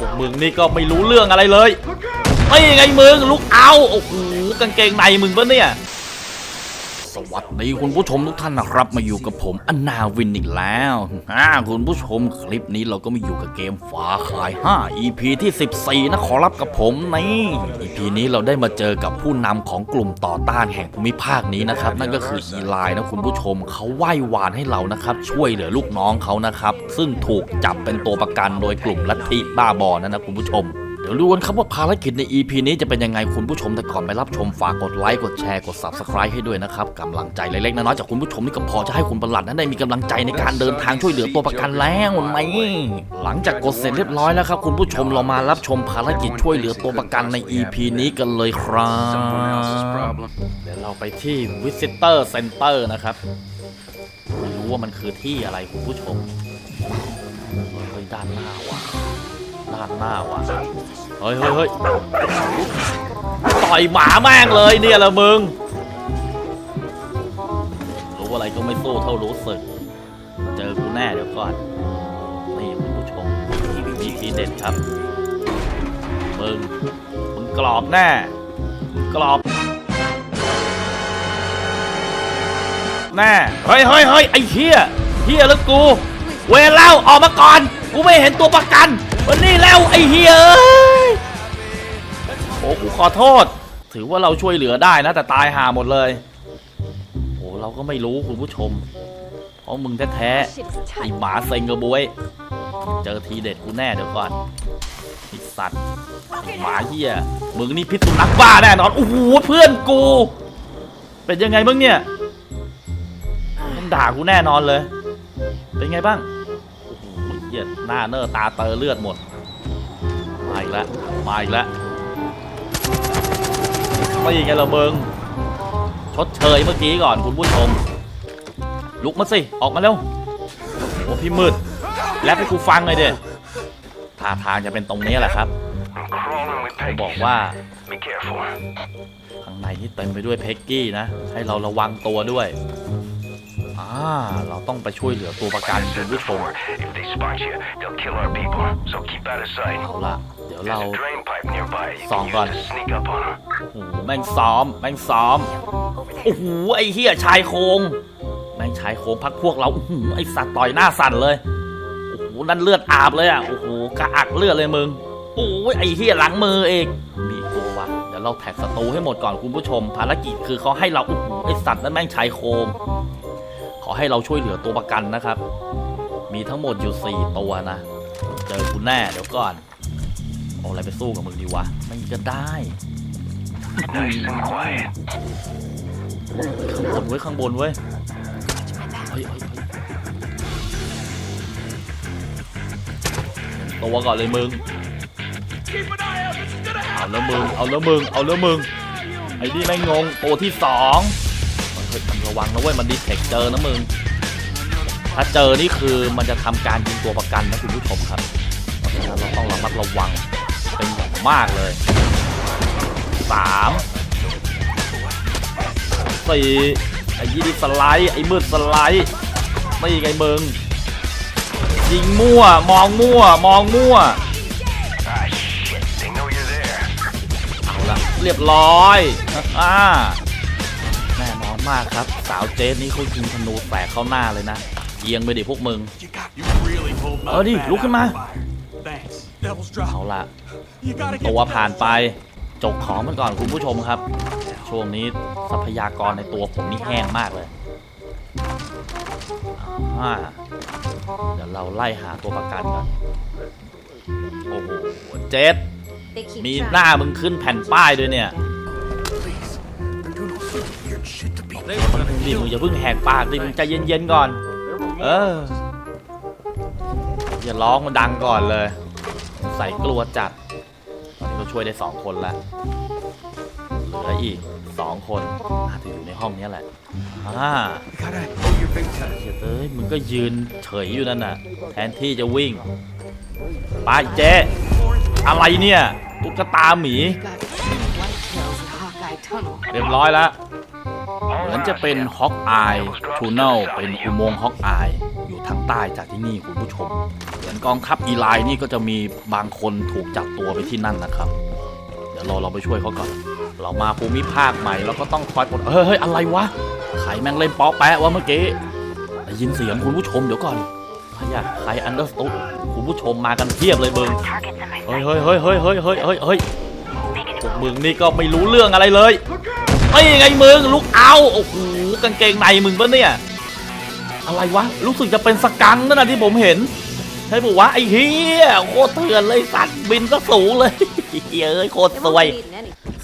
พวกมึงนี่ก็ไม่รู้เรื่องอะไรเลยไอ้ไงมึงลุกเอาโอ้โหกางเกงในมึงปะเนี่ย สวัสดีคุณผู้ชมทุกท่านนะครับมาอยู่กับผมอนาวินอีกแล้วอ่าคุณผู้ชมคลิปนี้เราก็มาอยู่กับเกมฝาขาย 5 EP ที่ 14 นะขอรับกับผมนี่ EP นี้เราได้มาเจอกับผู้นำของกลุ่มต่อต้านแห่งภูมิภาคนี้นะครับ นั่นก็คืออีไลน์นะคุณผู้ชมเขาไหว้วานให้เรานะครับ ช่วยเหลือลูกน้องเขานะครับ ซึ่งถูกจับเป็นตัวประกันโดยกลุ่มลัทธิบ้าบอนั่นนะคุณผู้ชม ดี๋ยวดูกันครับว่าภารกิจใน EP นี้จะเป็นยังไงคุณผู้ชมแต่ก่อนไปรับชมฝากกดไลค์กดแชร์กด Subscribe ให้ด้วยนะครับกำลังใจเล็กๆน้อยๆจากคุณผู้ชมนี่ก็พอจะให้คุณประหลัดนั้นได้มีกำลังใจในการเดินทางช่วยเหลือตัวประกันแล้วไหมหลังจากกดเสร็จเรียบร้อยแล้วครับคุณผู้ชมเรามารับชมภารกิจช่วยเหลือตัวประกันใน EP นี้กันเลยครับเดี๋ยวเราไปที่ Visitor Center นะครับไม่รู้ว่ามันคือที่อะไรคุณผู้ชมเฮ้ยด้านหน้าว่ะ ด้านหน้าว่ะเฮ้ยเฮ้ยเฮ้ยต่อยหมาแม่งเลยเนี่ยละมึง รู้อะไรก็ไม่สู้เท่ารู้สึก เจอกูแน่เดี๋ยวก่อน นี่คุณผู้ชมมีทีเด็ดครับ มึง มึงกรอบแน่มึงกรอบแน่เฮ้ยเฮ้ยเฮ้ยไอ้เฮียเฮียแล้วกู เวรแล้วออกมาก่อน กูไม่เห็นตัวประกันวันนี้แล้วไอ้เฮียเอ้ยโอ้กูขอโทษ ถือว่าเราช่วยเหลือได้นะแต่ตายหาหมดเลยโอ้เราก็ไม่รู้คุณผู้ชม เพราะมึงแท้ๆไอ้หมาเซ็งกระบวย เจอทีเด็ดกูแน่เดี๋ยวก่อนไอสัตว์หมาเฮียมึงนี่พิษสุนัขบ้าแน่นอนโอ้โหเพื่อนกู เป็นยังไงบ้างเนี่ยมันด่ากูแน่นอนเลย เป็นไงบ้าง เหี้ยหน้าเนอตาเตอเลือดหมด มาอีกแล้ว มาอีกแล้วไม่ยังไงละมึงชดเชยเมื่อกี้ก่อนคุณผู้ชม ลุกมาสิ ออกมาเร็ว โอ้พี่มืดแรปให้กูฟังเลยเด็ท่าทางจะเป็นตรงนี้แหละครับ Crawling with เขาบอกว่าข้างในที่เต็มไปด้วยเพ็กกี้นะ ให้เราระวังตัวด้วย เราต้องไปช่วยเหลือตัวประกันคุณผู้ชม If they spot you, they'll kill our people. So keep out of sight. เอาละเดี๋ยวเรา There's a drain pipe nearby. You Song can gone. use to sneak up on them. โอ้โหแม่งซ้อม แม่งซ้อม โอ้โห ไอ้เฮียชายโครงแม่งชายโครงพักพวกเราอื้อหือไอ้สัตว์ต่อยหน้าสั่นเลย โอ้โห นั่นเลือดอาบเลยอะ โอ้โห กระอักเลือดเลยมึง โอ้ยไอ้เฮียหลังมือเองมีตัววะเดี๋ยวเราแท็กศัตรูให้หมดก่อนคุณผู้ชม ภารกิจคือเขาให้เราโอ้โหไอ้สัตว์นั่นแม่งชายโครงข อให้เราช่วยเหลือตัวประกันนะครับ มีทั้งหมดอยู่สี่ตัวนะ เจอคุณแน่เดี๋ยวก่อน เอาอะไรไปสู้กับมึงดีวะ ไม่ก็ได้ Nice and quiet. ข้างบนเว้ยข้างบนเว้ยเฮ้ยเฮ้ยเฮ้ยตัวก่อนเลยมึง เอาแล้วมึง เอาแล้วมึง เอาแล้วมึง ไอ้นี่ไม่งงตัวที่สองเฮ้ยมันระวังนะเว้ยมันดีเทคเจอนะมึง ถ้าเจอนี่คือมันจะทำการยิงตัวประกันนะคุณผู้ชมครับเราต้องระมัดระวังเป็นอย่างมากเลยสามสี่ไอ้ยี่ดิสไลด์ไอ้มืดสไลด์ไม่ไงมึงยิงมั่ว มองมั่ว มองมั่วเอาละเรียบร้อยอ่า มากครับ สาวเจสนี่เขายิงธนูแตกเข้าหน้าเลยนะเอียงไปดิพวกมึง You really pulled my เออดิ fat ลุกขึ้นมา out of the fire. Thanks. Devil's drop. เอาละ You gotta get ตัว past ผ่านไป that. จกของมันก่อนคุณผู้ชมครับ ช่วงนี้ทรัพยากรในตัวผมนี่แห้งมากเลยอ่าเดี๋ยวเราไล่หาตัวประกันก่อนโอ้โห เจสมีหน้ามึงขึ้นแผ่นป้ายด้วยเนี่ย นี่มึงอย่าเพิ่งแหกปากดิมึงใจเย็นๆก่อน เออ อย่าร้องมันดังก่อนเลย ใส่กลัวจัด ตอนนี้เราช่วยได้สองคนแล้วเหลืออีกสองคนอาจะอยู่ในห้องนี้แหละอ่าเฮ้ยเอ้ยมึงก็ยืนเฉยอยู่นั่นน่ะ แทนที่จะวิ่งไปเจ๊อะไรเนี่ยตุ๊กตาหมีเรียบร้อยแล้ว จะเป็นฮอกอายทูเนลเป็นอุโมงฮอกอายอยู่ทางใต้จากที่นี่คุณผู้ชมเหมือนกองทัพอีไลนี่ก็จะมีบางคนถูกจับตัวไปที่นั่นนะครับ เดี๋ยวรอเราไปช่วยเขาก่อน เรามาภูมิภาคใหม่แล้วก็ต้องคอยปลดเฮ้ยอะไรวะใครแม่งเล่นป๊อแปะวะเมื่อกี้ได้ยินเสียงคุณผู้ชมเดี๋ยวก่อนใครใครอันเดอร์สตูคุณผู้ชมมากันเพียบเลยเบิงเฮ้ยเฮ้ยเฮ้ยเฮ้ยเฮ้ยเฮ้ยเฮ้ยพวกมึงนี่ก็ไม่รู้เรื่องอะไรเลย เฮ้ยไงมึงลูกเอาโอ้โหกางเกงในมึงปะเนี่ยอะไรวะรู้สึกจะเป็นสกังนั่นนะที่ผมเห็นใช่ปะวะไอ้เฮียโคตรเถื่อนเลยสัตว์บินก็สูงเลยเฮียเอ้ยโคตรสวย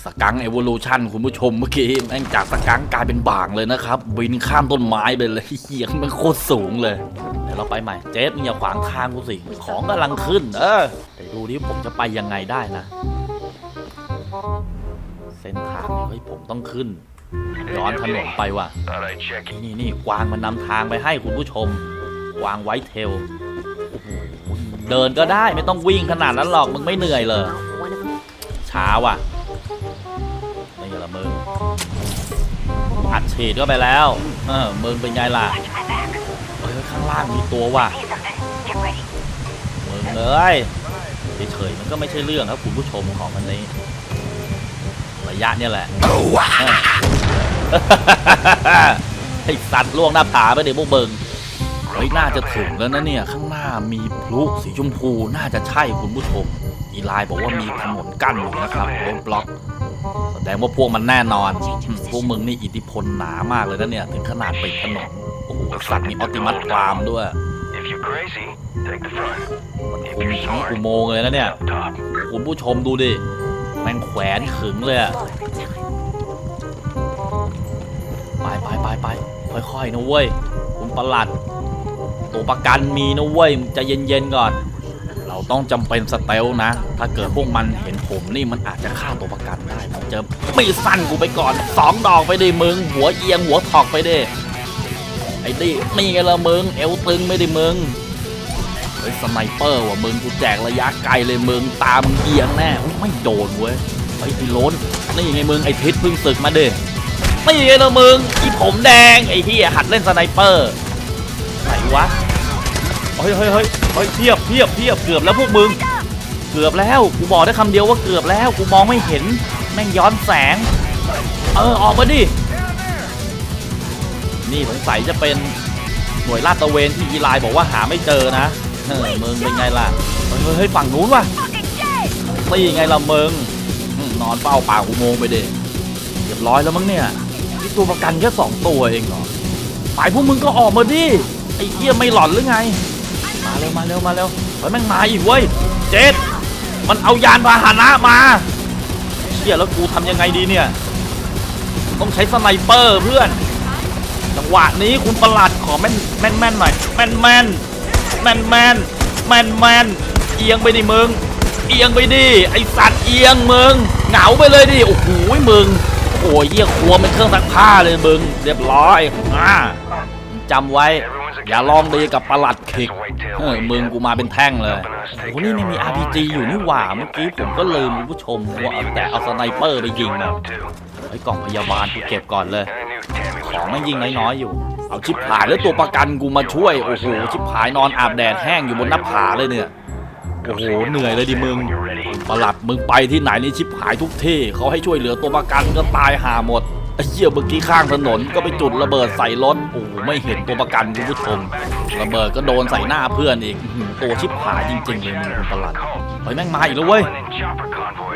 สกังเอว u ชันคุณผู้ชมเมื่อกี้แม่งจากสกังกลายเป็นบางเลยนะครับ บินข้ามต้นไม้ไปเลยเฮียมันโคตรสูงเลยเดี๋ยวเราไปใหม่เจสมึงอย่าขวางทางกูสิของกำลังขึ้น เออเดี๋ยวดูดิผมจะไปยังไงได้นะ เส้นทางนี้เฮ้ยผมต้องขึ้น ย้อนถนนไปว่ะ นี่นี่กวางมันนำทางไปให้คุณผู้ชม กวางไวท์เทลโอ้โหเดินก็ได้ไม่ต้องวิ่งขนาดนั้นหรอกมึงไม่เหนื่อยเลยช้าว่ะนี่ละมึงอัดฉีดก็ไปแล้วเออมึงเป็นไงล่ะเฮ้ยข้างล่างมีตัวว่ะมึงเอ้ยเฉยๆมันก็ไม่ใช่เรื่องครับคุณผู้ชมของมันนี้ ระยะเนี่ยแหละไอสัตว์ล่วงหน้าผาไปเดี๋ยวพวกเบิงเฮ้ยน่าจะถึงแล้วนะเนี่ย ข้างหน้ามีพลุสีชมพูน่าจะใช่คุณผู้ชมอีไลน์บอกว่ามีถนนกั้นอยู่นะครับรถบล็อกแสดงว่าพวกมันแน่นอนอืมพวกมึงนี่อิทธิพลหนามากเลยนะเนี่ย ถึงขนาดปิดถนนโอ้โหสัตว์มีออติมัสพรามด้วย If you're crazy, take the front. คุมทั้งอุโมงค์เลยนะเนี่ย Up top. คุณผู้ชมดูดิ แม่งแขวนขึงเลยอะไปไปไปไปค่อยๆนะเว้ยคุณประหลัด ตัวประกันมีนะเว้ยมึงใจะเย็นๆก่อน เราต้องจำเป็นสเตลนะ ถ้าเกิดพวกมันเห็นผมนี่มันอาจจะฆ่าตัวประกันได้ผมเจอมีสั้นกูไปก่อนสองดอกไปดิมึง หัวเอียงหัวถอกไปดิไอ้ดินี่ไงละมึง เอวตึงไม่ได้มึง เฮ้ยสไนเปอร์ว่ะมึงกูแจกระยะไกลเลยมึงตามึงเอียงแน่ไม่โดนเว้ยไอ้ยไอ้โล้นนี่ไงมึงไอ้ทิศเพิ่งศึกมาเด้นี่ไงนะมึงอีผมแดงไอ้เฮียหัดเล่นสไนเปอร์ไหนวะเฮ้ยเฮ้ยเฮ้ยเฮ้ยเพียบเพียบเพียบเกือบแล้วพวกมึง เกือบแล้วกูบอกได้คำเดียวว่าเกือบแล้วกูมองไม่เห็นแม่งย้อนแสง เออออกมาดินี่สงสัยจะเป็นหน่วยลาดตระเวนที่อีไลบอกว่าหาไม่เจอนะ เออมึงเป็นไงล่ะเฮ้ยเฮ้ยฝั่งนู้นว่ะตีไงล่ะมึงอืมนอนเฝ้าป่าอุโมงไปเดเรียบร้อยแล้วมั้งเนี่ยนี่ตัวประกันแค่สองตัวเองเหรอไปพวกมึงก็ออกมาดิไอ้เหี้ยไม่หลอนหรือไง มาเร็วมาเร็วมาเร็วเฮ้ยแม่งมาอีกเว้ยเจ็ดมันเอายานพาหนะมาเชี่ยแล้วกูทำยังไงดีเนี่ยต้องใช้สไนเปอร์เพื่อนจังหวะนี้คุณประหลัดขอแม่นแม่นแม่นหน่อยแม่นแม่น แมนแมนแมนแมนเอียงไปดิมึง เอียงไปดิไอสัตว์เอียงมึงเหงาไปเลยดิโอ้โหมึงโอ้ยเยี่ยครัวเป็นเครื่องซักผ้าเลยมึงเรียบร้อยอ่าจำไว้ อย่าลองดีกับประหลัดขิกเออมึงกูมาเป็นแท่งเลยโอ้โหนี่นี่มี RPG อยู่นี่หว่าเมื่อกี้ผมก็ลืมคุณผู้ชมว่าแต่เอาสไนเปอร์ไปยิงนะไอ้กล่องพยาบาลกูเก็บก่อนเลย ของ was แม่งยิงน้อยๆอยู่ เอาชิบหายแล้วตัวประกันกูมาช่วย โอ้โหชิบหายนอนอาบแดดแห้งอยู่บนหน้าผาเลยเนี่ย โอ้โหเหนื่อยเลยดิมึงประหลัดมึงไปที่ไหนนี่ชิบหายทุกที่เขาให้ช่วยเหลือตัวประกันก็ตายหาหมดไอ้เหี้ยเมื่อกี้ข้างถนนก็ไปจุดระเบิดใส่รถโอ้โหไม่เห็นตัวประกันคุณผู้ชมระเบิดก็โดนใส่หน้าเพื่อนอีกอื้อหือตัวชิบหายจริงๆเลยมึงคุณประหลัดเฮ้ยแม่งมาอีกแล้วเว้ย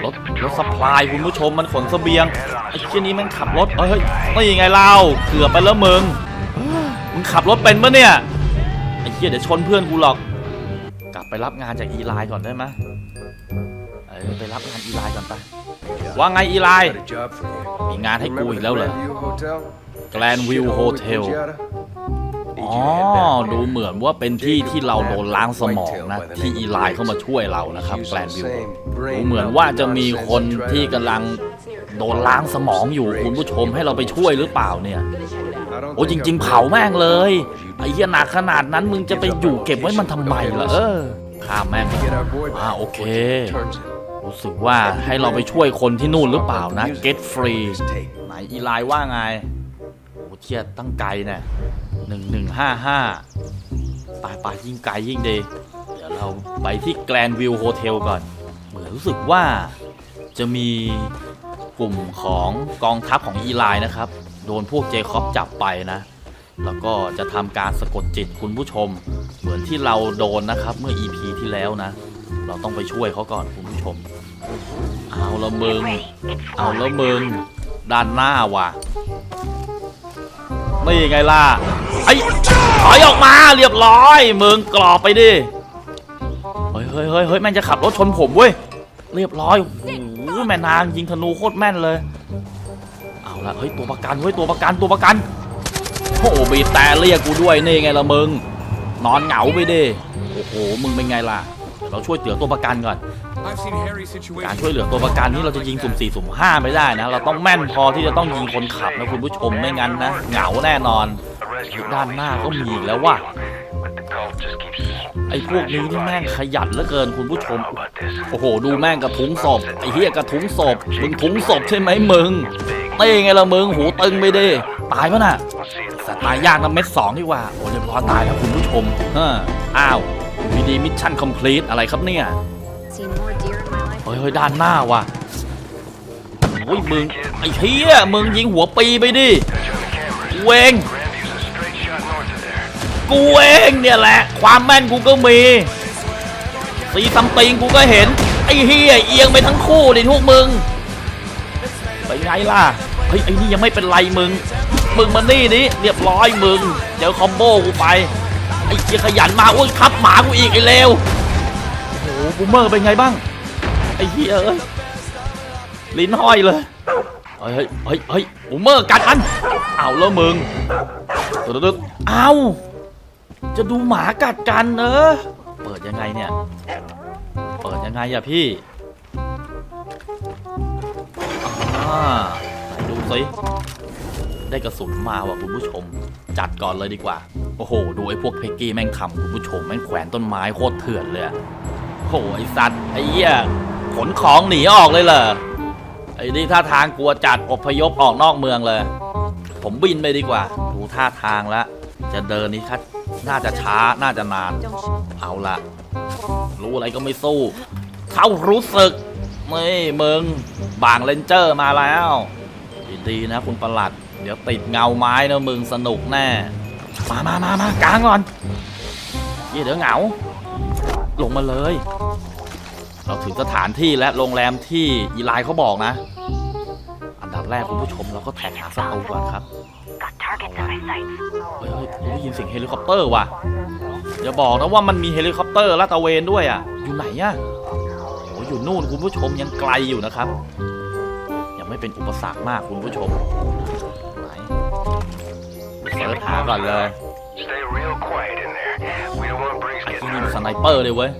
รถรถสปายคุณผู้ชมมันขนเสบียงไอ้เชี่ยนี้มันขับรถเฮ้ยไม่ยังไงเล่าเกือบไปแล้วมึง มึงขับรถเป็นปะเนี่ย ไอ้เชี่ยเดี๋ยวชนเพื่อนกูหรอก กลับไปรับงานจากอีไลน์ก่อนได้ไหมเออไปรับงานอีไลน์ก่อนไป ว่าไงอีไลน์ Got a job for you. มีงานให้กู Remember อีก the แล้วเหรอ Grandview Hotel? แกลนวิวโฮเทล Punjata? Need อ๋อ you to head back ดู there. เหมือนว่าเป็นที่ที่เราโดนล้างสมองนะ ที่อีไลน์เข้ามาช่วยเรานะครับแกลนวิว ดูเหมือนว่าจะมีคนที่กำลังโดนล้างสมองอยู่คุณผู้ชมให้เราไปช่วยหรือเปล่าเนี่ย โอ้จริง ๆ เผาแม่งเลยไอ้เหี้ยหนักขนาดนั้นมึงจะไปอยู่เก็บไว้มันทำไมล่ะเออข้ามแม่งอ่าโอเค รู้สึกว่าให้เราไปช่วยคนที่นู่นหรือเปล่านะ get free ไหนอีไลน์ว่าไงโอ้เชียตั้งไกลเนี่ยหนึ่งหนึ่งห้าห้าตายไปยิ่งไกลยิ่งดี เดี๋ยวเราไปที่แกรนวิวโฮเทลก่อน เหมือนรู้สึกว่าจะมีกลุ่มของกองทัพของอีไลนะครับ โดนพวกเจคอบจับไปนะ แล้วก็จะทำการสะกดจิตคุณผู้ชม เหมือนที่เราโดนนะครับเมื่อ EP ที่แล้วนะ เราต้องไปช่วยเขาก่อนคุณผู้ชม เอาละมึง เอาละมึง ด้านหน้าว่ะนี่ไงล่ะไอ้ถอยออกมาเรียบร้อยมึงกรอบไปดิเฮ้ยเฮ้ยเฮ้ยเฮ้ยแม่งจะขับรถชนผมเว้ยเรียบร้อยโอ้โหแม่นางยิงธนูโคตรแม่นเลย ละเฮ้ยตัวประกันเฮ้ยตัวประกันตัวประกันโอ้โหบีบแต่เรียกกูด้วยนี่ไงล่ะมึงนอนเหงาไปดิโอ้โหมึงเป็นไงล่ะเดี๋ยวเราช่วยเหลือตัวประกันก่อน I've seen hairy การ situations. ช่วยเหลือตัวประกันนี่เราจะยิงสุ่มสี่สุ่มห้าไม่ได้นะ เราต้องแม่นพอที่จะต้องยิงคนขับนะคุณผู้ชมไม่งั้นนะเหงาแน่นอน A rescue ด้านหน้าก็มีอีกแล้วว่ะ But the cult just keeps ไอ้พวกนี้นี่แม่งขยันเหลือเกินคุณผู้ชม How about this? โอ้โห ดูแม่งกระทุ้งศพไอ้เหี้ยกระทุ้งศพมึงทุ้งศพใช่ไหมมึง เต้ไงละมึงหูตึงไปดิตายปะน่ะ We'll see you แต่ตายยากนะเม็ดสองดีกว่า โอ้เรียบร้อยตายแล้วคุณผู้ชมฮ้ออ้าววีดีมิชชั่นคอมพลีทอะไรครับเนี่ยเฮ้ยเฮ้ยด้านหน้าว่ะโอ้ยมึงไอ้เหี้ยมึงยิงหัวปีไปดิกูเองกูเองเนี่ยแหละ ความแม่นกูก็มีสีซัมติงกูก็เห็น ไอ้เฮียเอียงไปทั้งคู่ดิทุกมึงไปไงล่ะ เฮ้ยไอ้นี่ยังไม่เป็นไรมึง มึงมานี่นี่เรียบร้อยมึงเจอคอมโบกูไป ไอ้เจียขยันมาอ้วนทับหมากูอีกไอ้เลวโอ้โหบูมเมอร์เป็นไงบ้าง ไอ้เฮียเอ้ย ลิ้นห้อยเลย เฮ้ยเฮ้ยเฮ้ยบูมเมอร์กัดมัน เอาแล้วมึงตึ๊ดๆเอาจะดูหมากัดกันเออ เปิดยังไงเนี่ย เปิดยังไงอะพี่อ่า สิได้กระสุนมาว่ะคุณผู้ชม จัดก่อนเลยดีกว่า โอ้โห ดูไอ้พวกเพกกี้แม่งทำคุณผู้ชมแม่งแขวนต้นไม้โคตรเถื่อนเลยโอ้โหไอ้สัตว์ไอ้เหี้ยขนของหนีออกเลยเหรอไอ้นี่ท่าทางกลัวจัดอพยพออกนอกเมืองเลย ผมบินไปดีกว่า ดูท่าทางแล้วจะเดินนี่คัดน่าจะช้าน่าจะนาน เอาละรู้อะไรก็ไม่สู้เขารู้สึกไม่มึงบางเลนเจอร์มาแล้ว ดีๆนะคุณประหลัด เดี๋ยวติดเงาไม้นะมึงสนุกแน่ มามามามากลางก่อนเยี่ยเดี๋ยวเหงา ลงมาเลย เราถึงสถานที่และโรงแรมที่อีไลน์เขาบอกนะ อันดับแรกคุณผู้ชมเราก็แท็กหาศัตรูก่อนครับ Got targets in my sights. เฮ้ยเฮ้ยผมได้ยินเสียงเฮลิคอปเตอร์ว่ะอย่าบอกนะว่ามันมีเฮลิคอปเตอร์ลาดตระเวนด้วยอะ อยู่ไหนอะโอ้อยู่นู่นคุณผู้ชมยังไกลอยู่นะครับยัง ไม่เป็นอุปสรรคมากคุณผู้ชมไหนเสิร์ชหาก่อนเลย Stay real quiet in there. We don't want breaks ไอ้ที่ getting นี่ out มัน of สไนเปอร์เลยเว้ย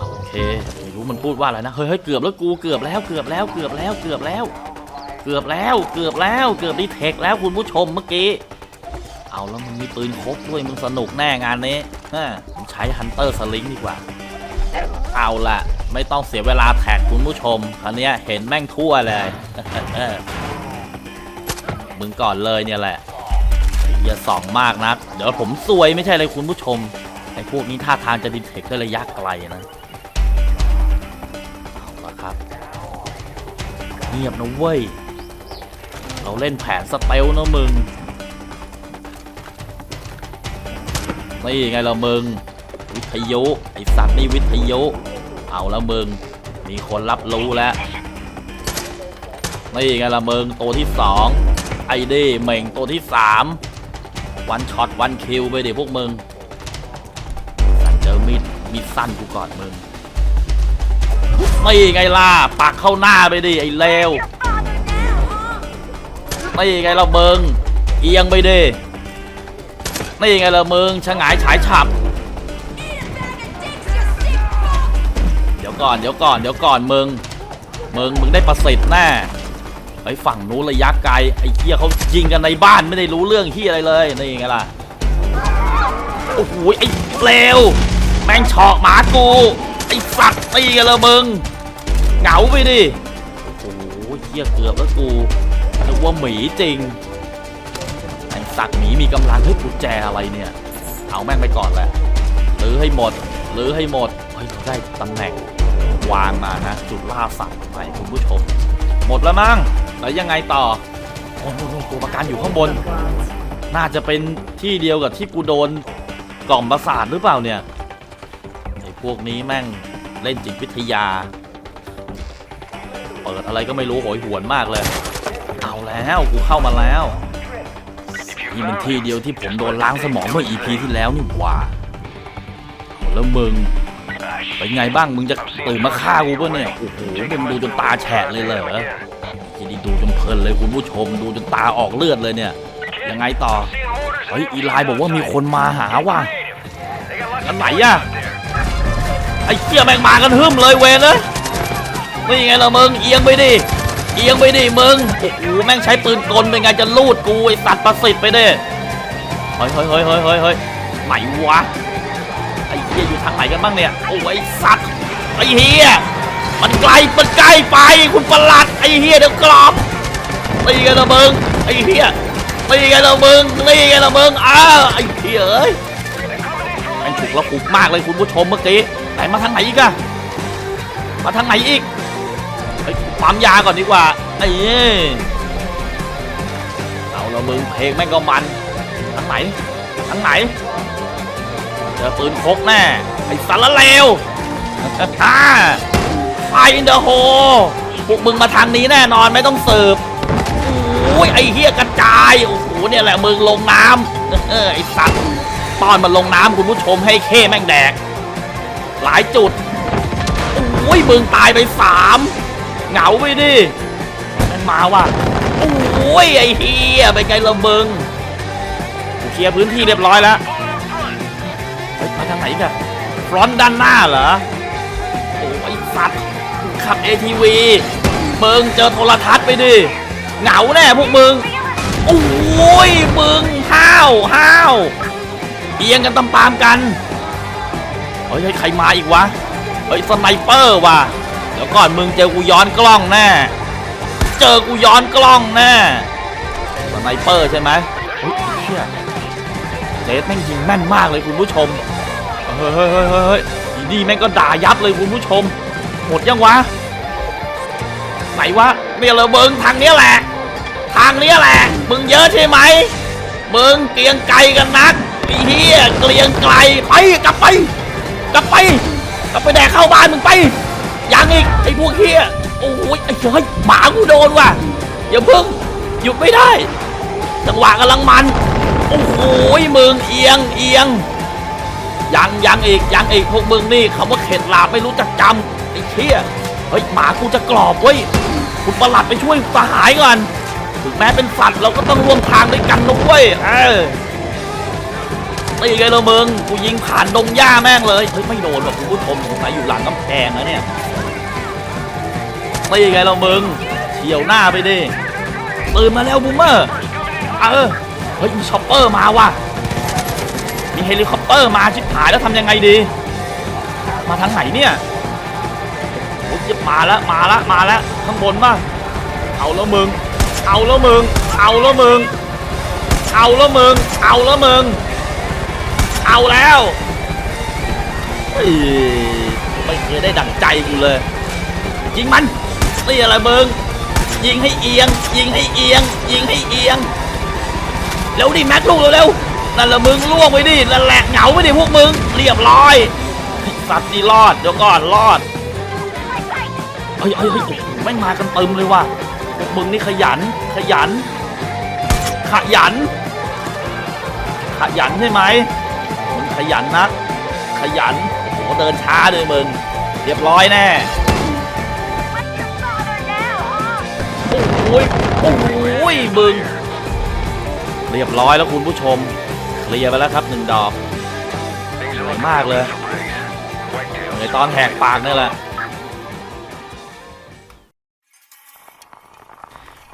โอเคไม่รู้มันพูดว่าอะไรนะเฮ้ยเฮ้ยเกือบแล้วกูเกือบแล้วเกือบแล้วเกือบแล้วเกือบแล้ว เกือบแล้วเกือบแล้วเกือบดีเทคแล้วคุณผู้ชมเมื่อกี้เอาแล้วมันมีปืนครบด้วยมึงสนุกแน่งานนี้ฮะมึงใช้ฮันเตอร์สลิงดีกว่า เอาล่ะ ไม่ต้องเสียเวลาแท็กคุณผู้ชมคราวนี้เห็นแม่งทั่วเลย มึงก่อนเลยเนี่ยแหละ อย่าส่องมากนักเดี๋ยวผมซวยไม่ใช่เลยคุณผู้ชมไอ้พวกนี้ท่าทางจะดิเทคได้ระยะไกลนะเอาละครับ เงียบนะเว้ย เราเล่นแผนสเตลนะมึงนี่ไงละมึง วิทยุไอสัตว์นี่วิทยุ เอาละมึงมีคนรับรู้แล้ว นี่ไงละมึงตัวที่สองไอเด้เหม่งตัวที่สามวันช็อตวันคิวไปเดี๋ยวพวกมึงสัตว์เจอมีดมีดสั้นกูก่อนมึงนี่ไงล่ะปักเข้าหน้าไปดิไอ้เลวนี่ไงละมึงเอียงไปดินี่ไงละมึงชะงายฉายฉับ ยวก่อน เดี๋ยวก่อน เดี๋ยวก่อนมึง มึง มึงได้ประสิทธิ์แน่ไอ้ฝั่งนู้นระยะไกล ไอ้เฮียเขายิงกันในบ้านไม่ได้รู้เรื่องเฮียอะไรเลย นี่ไงล่ะ โอ้โห ไอ้เลว แม่งเฉาะหมากู ไอ้สัตว์ตีกันเลยมึง เหงาไปดิ โอ้โหเฮียเกือบแล้วกูนึกว่าหมีจริง ไอ้สัตว์หมีมีกำลังเฮ้ยกุญแจอะไรเนี่ย เอาแม่งไปก่อนแหละหรือให้หมดหรือให้หมดเฮ้ยได้ตำแหน่ง วางมานะจุดล่าสัตว์ไปคุณผู้ชม หมดแล้วมั้งแล้วยังไงต่อโอ้โหตัวประกันอยู่ข้างบน น่าจะเป็นที่เดียวกับที่กูโดนกล่อมประสาทหรือเปล่าเนี่ยไอ้พวกนี้แม่งเล่นจิตวิทยา เปิดอะไรก็ไม่รู้โหยหวนมากเลย เอาแล้วกูเข้ามาแล้วนี่เป็นที่เดียวที่ผมโดนล้างสมองเมื่อ EP ที่แล้วนี่หว่าแล้วมึง เป็นไงบ้างมึงจะตื่นมาฆ่ากูป่ะเนี่ย โอ้โหมึงดูจนตาแฉะเลยเหรอทีนี้ดูจนเพลินเลยคุณผู้ชมดูจนตาออกเลือดเลยเนี่ย ยังไงต่อ เฮ้ยอีไลน์บอกว่ามีคนมาหาว่ะอันไหนอะไอ้เหี้ยแม่งมากันหึมเลยเวนเลยนี่ไงล่ะมึงเอียงไปดิ เอียงไปดิมึง โอ้โหแม่งใช้ปืนกลเป็นไงจะลูดกูไอ้สัตว์ประสิทธิ์ไปดิ เฮ้ยเฮ้ยเฮ้ยเฮ้ยเฮ้ยเฮ้ยไหนวะ ทางไหนกันบ้างเนี่ย โอ้ยไอสัตว์ไอ้เหี้ยมันไกลมันใกล้ไปคุณประหลัดไอ้เหี้ยเดี๋ยวกรอบตีกันละมึงไอ้เหี้ยตีกันละมึงตีกันละมึงอ้าวไอ้เหี้ยเอ้ยม่งฉุกละหุกมากเลยคุณผู้ชมเมื่อกี้ไหนมาทางไหนอีกอะมาทางไหนอีกเฮ้ปั๊มยาก่อนดีกว่าไอ้เอ้ยเอาละมึงเพลงแม่งก็มันทางไหนทางไหนเจอปืนพกแน่ ไอ้สารเลวอ่าไฟเดอะโฮพวกมึงมาทางนี้แน่นอนไม่ต้องสืบโอ้ยไอ้เฮียกระจายโอ้โหเนี่ยแหละมึงลงน้ำไอ้สัตว์ตอนมันลงน้ำคุณผู้ชมให้เข้แม่งแดก หลายจุดโอ้ยมึงตายไปสามเหงาไปดิมันมาว่ะโอ้ยไอ้เฮียเป็นไงละมึงเคลียร์พื้นที่เรียบร้อยแล้วมาทางไหนกัน รอนด้านหน้าเหรอ โอ้ยสัตว์ขับ ATV มึงเจอโทรทัศน์ไปดิ เหงาแน่พวกมึง โอ้ยมึงห้าวห้าวเอียงกันตามๆกันเฮ้ยเฮ้ยใครมาอีกวะ เฮ้ยสไนเปอร์ว่ะ เดี๋ยวก่อนมึงเจอกูย้อนกล้องแน่ เจอกูย้อนกล้องแน่สไนเปอร์ใช่ไหมเฮ้ยเชี่ยเจสแม่งยิงแม่นมากเลยคุณผู้ชม เฮ้ยเฮ้ยเฮ้ยเฮ้ยเฮ้ยอีนี่แม่งก็ด่ายับเลยคุณผู้ชม หมดยังวะ ไหนวะเนี่ยเลยมึงทางเนี้ยแหละ ทางเนี้ยแหละ มึงเยอะใช่ไหมมึงเกรียงไกลกันนักไอ้เหี้ยเกรียงไกลไปกลับไป กลับไป กลับไปแดกเข้าบ้านมึงไปยังอีกไอ้พวกเฮียโอ้ยไอ้เฮ้ยหมากูโดนว่ะอย่าเพิ่งหยุดไม่ได้จังหวะกำลังมัน โอ้โหมึงเอียงเอียง ยังยังอีกยังอีกพวกมึงนี่คำว่าเข็ดหลาบไม่รู้จักจำไอ้เชี่ยเฮ้ยหมากูจะกรอบเว้ยคุณประหลัดไปช่วยสหายก่อนถึงแม้เป็นสัตว์เราก็ต้องร่วมทางด้วยกันนะเว้ยเออตีไงละมึงกูยิงผ่านดงหญ้าแม่งเลยเฮ้ยไม่โดนหรอกคุณผู้ชมสงสัยอยู่หลังกำแพงนะเนี่ยตีไงละมึงเฉียวหน้าไปดิตื่นมาแล้วบูมเมอร์เออเฮ้ยมีช็อปเปอร์มาว่ะ มีเฮลิคอปเตอร์มาชิบหายแล้วทำยังไงดี มาทางไหนเนี่ยโอ้ยจะมาแล้วมาแล้วมาแล้วข้างบนป่ะเอาแล้วมึง เอาแล้วมึง เอาแล้วมึง เอาแล้วมึง เอาแล้วมึง เอาแล้วไม่เคยได้ดั่งใจกูเลย ยิงมันนี่อะไรมึง ยิงให้เอียง ยิงให้เอียง ยิงให้เอียง เร็วดิแม็กลูกเร็วๆ นั่นละมึงล่วงไปดินั่นแหละเหงาไปดิพวกมึง เรียบร้อยสัตว์นี่รอดเดี๋ยวก่อนรอดเฮ้ยเฮ้ยเฮ้ยแม่งมากันเติมเลยว่ะพวกมึงนี่ขยัน ขยัน ขยัน ขยันใช่ไหมมึงขยันนะขยันโอ้โหเดินช้าเลยมึง เรียบร้อยแน่โอ้ยโอ้ยมึงเรียบร้อยแล้วคุณผู้ชม ลียไปแล้วครับหนึ่งดอกเหนื่อยมากเลยเหนื่อยตอนแหกปากนี่แหละ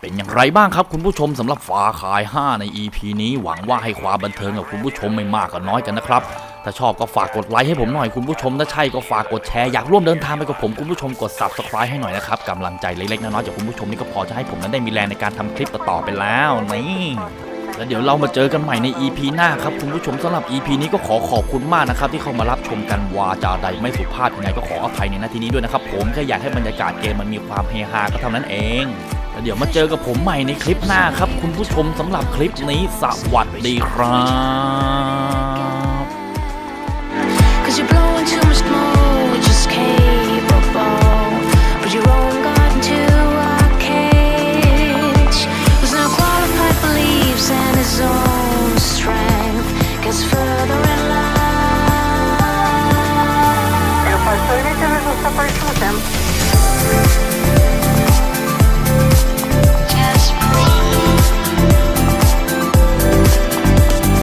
เป็นอย่างไรบ้างครับคุณผู้ชมสำหรับฟาคาย 5 ใน EP นี้หวังว่าให้ความบันเทิงกับคุณผู้ชมไม่มากก็น้อยกันนะครับถ้าชอบก็ฝากกดไลค์ให้ผมหน่อยคุณผู้ชม ถ้าใช่ก็ฝากกดแชร์อยากร่วมเดินทางไปกับผมคุณผู้ชมกด subscribe ให้หน่อยนะครับกำลังใจเล็กๆน้อยๆจากคุณผู้ชมนี่ก็พอจะให้ผมนั้นได้มีแรงในการทำคลิปต่อๆไปแล้วนี่ แล้วเดี๋ยวเรามาเจอกันใหม่ใน EP หน้าครับคุณผู้ชมสำหรับ EP นี้ก็ขอขอบคุณมากนะครับ ที่เข้ามารับชมกันวาจาใดไม่สุภาพยังไงก็ขออภัยในนาทีนี้ด้วยนะครับ ผมแค่อยากให้บรรยากาศเกมมันมีความเฮฮาก็เท่านั้นเองแล้วเดี๋ยวมาเจอกับผมใหม่ในคลิปหน้าครับ คุณผู้ชมสำหรับคลิปนี้สวัสดีครับ Cause you're blowing